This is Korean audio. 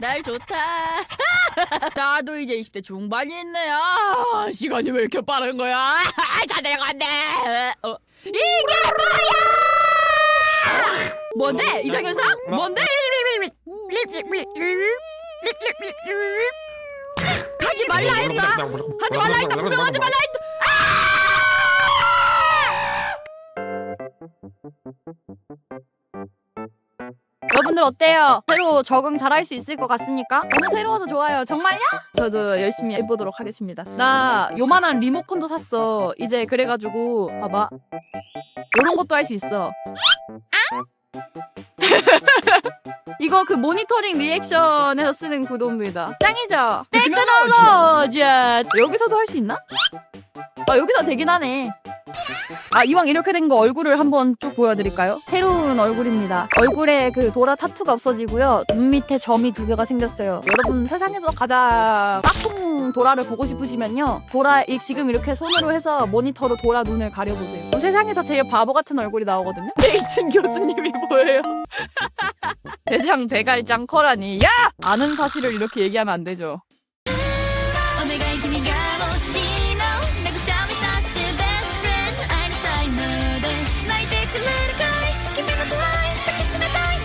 날 좋다. 나도 이제 20대 중반이 있네. 아, 시간이 왜 이렇게 빠른 거야? 아, 다 돼가네. 어. 이게 뭐야? 뭔데? 이상현상? 뭔데? 하지 말라 했다. 하지 말라 했다. 분명하지 말라 했다. 여러분들 어때요? 새로 적응 잘 할 수 있을 것 같습니까? 너무 새로워서 좋아요. 정말요? 저도 열심히 해보도록 하겠습니다. 나 요만한 리모컨도 샀어. 이제 그래가지고 봐봐. 이런 것도 할 수 있어. 이거 그 모니터링 리액션에서 쓰는 구도입니다. 짱이죠? 테크놀로지야. 여기서도 할 수 있나? 아 여기서 되긴 하네. 아 이왕 이렇게 된 거 얼굴을 한번 쭉 보여드릴까요? 새로운 얼굴입니다. 얼굴에 그 도라 타투가 없어지고요. 눈 밑에 점이 두 개가 생겼어요. 여러분 세상에서 가장 까꿍 도라를 보고 싶으시면요. 도라 이 지금 이렇게 손으로 해서 모니터로 도라 눈을 가려보세요. 세상에서 제일 바보 같은 얼굴이 나오거든요. 레이튼 교수님이 보여요. 대장 대갈장 커라니 야 아는 사실을 이렇게 얘기하면 안 되죠.